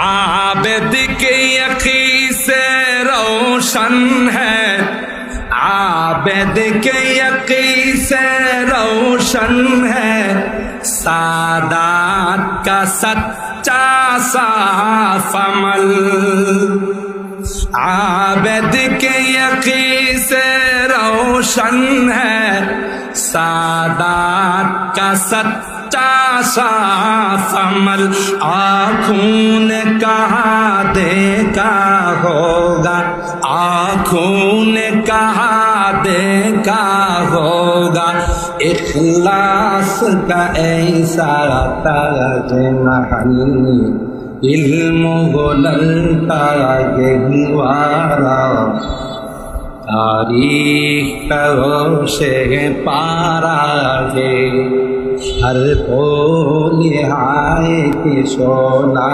आबद के यकी से रोशन है। आबद के यकी से रोशन है। सादात का सच्चा साफ़ अमल। आबद के यकी से रोशन है। सादात का सच्चा साफ अमल आँखों ने कहा देखा होगा आँखों ने कहा देखा होगा इखलास का ऐसा ताज महल इल्म गोलता गहवारा तारीख करो से पारा है हर को निहाय के सोना